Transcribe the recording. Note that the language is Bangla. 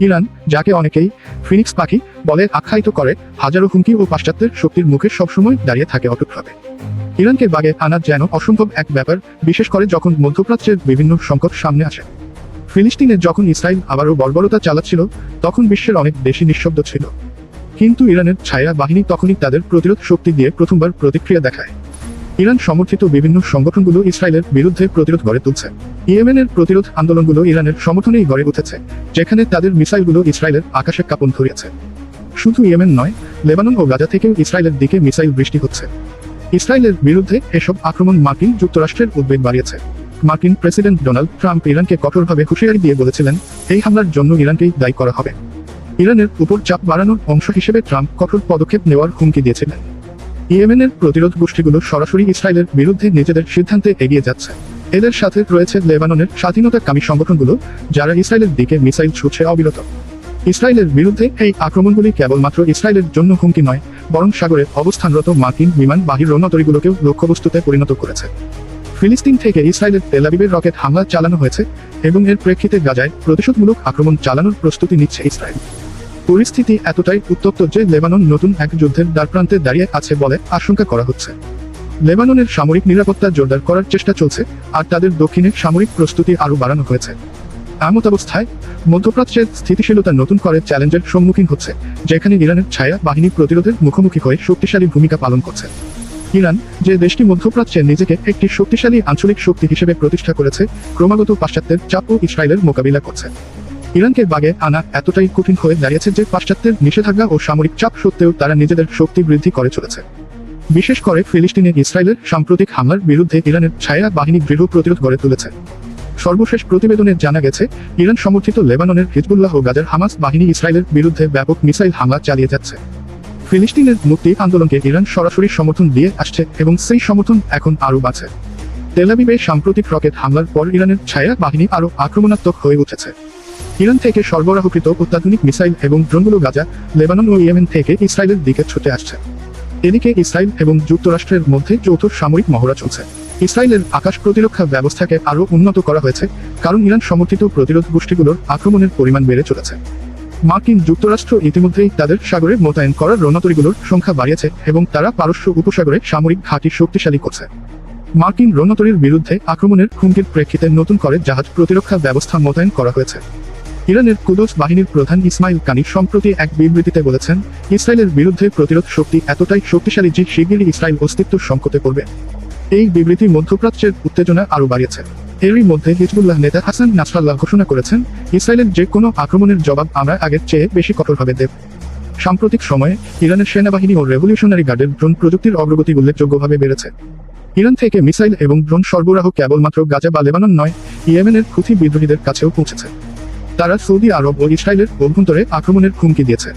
ইরান যাকে অনেকেই ফিনিক্স পাখি বলে আখ্যায়িত করে, হাজারো হুমকি ও পাশ্চাত্যের শক্তির মুখে সবসময় দাঁড়িয়ে থাকে অটুটভাবে। ইরানকে বাগে আনা যেন অসম্ভব এক ব্যাপার, বিশেষ করে যখন মধ্যপ্রাচ্যের বিভিন্ন সংকট সামনে আসে। ফিলিস্তিনে যখন ইসরায়েল আবারও বর্বরতা চালাচ্ছিল, তখন বিশ্বের অনেক দেশই নিঃশব্দ ছিল। কিন্তু ইরানের ছায়া বাহিনী তখনই তাদের প্রতিরোধ শক্তি দিয়ে প্রথমবার প্রতিক্রিয়া দেখায়। ইরান সমর্থিত বিভিন্ন সংগঠনগুলো ইসরায়েলের বিরুদ্ধে প্রতিরোধ গড়ে তুলছে। ইয়েমেনের প্রতিরোধ আন্দোলনগুলো ইরানের সমর্থনেই গড়ে উঠেছে, যেখানে তাদের মিসাইলগুলো ইসরায়েলের আকাশে কাঁপন ধরিয়েছে। শুধু ইয়েমেন নয়, লেবানন ও গাজা থেকেও ইসরায়েলের দিকে মিসাইল বৃষ্টি হচ্ছে। ইসরায়েলের বিরুদ্ধে এসব আক্রমণ মার্কিন যুক্তরাষ্ট্রের উদ্বেগ বাড়িয়েছে। মার্কিন প্রেসিডেন্ট ডোনাল্ড ট্রাম্প ইরানকে কঠোরভাবে হুঁশিয়ারি দিয়ে বলেছিলেন, এই হামলার জন্য ইরানকেই দায়ী করা হবে। ইরানের উপর চাপ বাড়ানোর অংশ হিসেবে ট্রাম্প কঠোর পদক্ষেপ নেওয়ার হুমকি দিয়েছিলেন। ইয়েমেনের প্রতিরোধ গোষ্ঠীগুলো সরাসরি ইসরায়েলের বিরুদ্ধে নিজেদের সিদ্ধান্তে এগিয়ে যাচ্ছে। এদের সাথে রয়েছে লেবাননের স্বাধীনতাকামী সংগঠনগুলো, যারা ইসরায়েলের দিকে মিসাইল ছুটছে অবিরত। ইসরায়েলের বিরুদ্ধে এই আক্রমণগুলি কেবলমাত্র ইসরায়েলের জন্য হুমকি নয়, বরং সাগরে অবস্থানরত মার্কিন বিমান বাহির রণতরীগুলোকেও লক্ষ্যবস্তুতে পরিণত করেছে। ফিলিস্তিন থেকে ইসরায়েলের তেলাবিবের রকেট হামলা চালানো হয়েছে এবং এর প্রেক্ষিতে গাজায় প্রতিশোধমূলক আক্রমণ চালানোর প্রস্তুতি নিচ্ছে ইসরায়েল। পরিস্থিতি এতটাই উত্তপ্ত যে লেবানন নতুন এক যুদ্ধের দ্বারপ্রান্তে দাঁড়িয়ে আছে বলে আশঙ্কা করা হচ্ছে। লেবাননের সামরিক নিরাপত্তা জোরদার করার চেষ্টা চলছে, আর তাদের দক্ষিণে সামরিক প্রস্তুতি আরও বাড়ানো হয়েছে। এমত অবস্থায় মধ্যপ্রাচ্যের স্থিতিশীলতা নতুন করে চ্যালেঞ্জের সম্মুখীন হচ্ছে, যেখানে ইরানের ছায়া বাহিনী প্রতিরোধের মুখোমুখি হয়ে শক্তিশালী ভূমিকা পালন করছে। ইরান যে দেশটি মধ্যপ্রাচ্যে নিজেকে একটি শক্তিশালী আঞ্চলিক শক্তি হিসেবে প্রতিষ্ঠা করেছে, ক্রমাগত পাশ্চাত্যের চাপ ও ইসরায়েলের মোকাবিলা করছে। ইরানকে বাগে আনা এতটাই কঠিন হয়ে দাঁড়িয়েছে যে পাশ্চাত্যের নিষেধাজ্ঞা ও সামরিক চাপ সত্ত্বেও তারা নিজেদের শক্তি বৃদ্ধি করে চলেছে। বিশেষ করে ফিলিস্তিনে ইসরায়েলের সাম্প্রতিক হামলার বিরুদ্ধে ইরানের ছায়া বাহিনী দৃঢ় প্রতিরোধ গড়ে তুলেছে। সর্বশেষ প্রতিবেদনে জানা গেছে, ইরান সমর্থিত লেবাননের হিজবুল্লাহ গাজার হামাস বাহিনী ইসরায়েলের বিরুদ্ধে ব্যাপক মিসাইল হামলা চালিয়ে যাচ্ছে। ফিলিস্তিনের মুক্তি আন্দোলনকে ইরান সরাসরি সমর্থন দিয়ে আসছে এবং সেই সমর্থন এখন আরও বাড়ছে। তেলাবিবে সাম্প্রতিক রকেট হামলার পর ইরানের ছায়া বাহিনী আরও আক্রমণাত্মক হয়ে উঠেছে। ইরান থেকে সরবরাহকৃত অত্যাধুনিক মিসাইল এবং ড্রোনগুলো গাজা, লেবানন ও ইয়েমেন থেকে ইসরায়েলের দিকে ছুটে আসছে। এদিকে ইসরায়েল এবং যুক্তরাষ্ট্রের মধ্যে যৌথ সামরিক মহড়া চলছে। ইসরায়েলের আকাশ প্রতিরক্ষা ব্যবস্থাকে আরও উন্নত করা হয়েছে, কারণ ইরান সমর্থিত প্রতিরোধ গোষ্ঠীগুলোর আক্রমণের পরিমাণ বেড়ে চলেছে। মার্কিন যুক্তরাষ্ট্র ইতিমধ্যেই তাদের সাগরে মোতায়েন করা রণতরীগুলোর সংখ্যা বাড়িয়েছে এবং তারা পারস্য উপসাগরে সামরিক ঘাঁটি শক্তিশালী করছে। মার্কিন রণতরীর বিরুদ্ধে আক্রমণের হুমকির প্রেক্ষিতে নতুন করে জাহাজ প্রতিরক্ষা ব্যবস্থা মোতায়েন করা হয়েছে। ইরানের কুদস বাহিনীর প্রধান ইসমাইল কানি সম্প্রতি এক বিবৃতিতে বলেছেন, ইসরায়েলের বিরুদ্ধে প্রতিরোধ শক্তি এতটাই শক্তিশালী যে শিগগিরই ইসরায়েল অস্তিত্ব সংকটে পড়বে। এই বিবৃতি মধ্যপ্রাচ্যের উত্তেজনা আরও বাড়িয়েছে। এরই মধ্যে হিজবুল্লাহ নেতা হাসান নাসরাল্লাহ ঘোষণা করেছেন, ইসরায়েলের যে কোনো আক্রমণের জবাব আমরা আগের চেয়ে বেশি কঠোরভাবে দেব। সাম্প্রতিক সময়ে ইরানের সেনাবাহিনী ও রেভলিউশনারি গার্ডের ড্রোন প্রযুক্তির অগ্রগতি উল্লেখযোগ্যভাবে বেড়েছে। ইরান থেকে মিসাইল এবং ড্রোন সরবরাহ কেবলমাত্র গাজা বা লেবানন নয়, ইয়েমেনের খুথি বিদ্রোহীদের কাছেও পৌঁছেছে। তারা সৌদি আরব ও ইসরায়েলের অভ্যন্তরে আক্রমণের হুমকি দিয়েছে।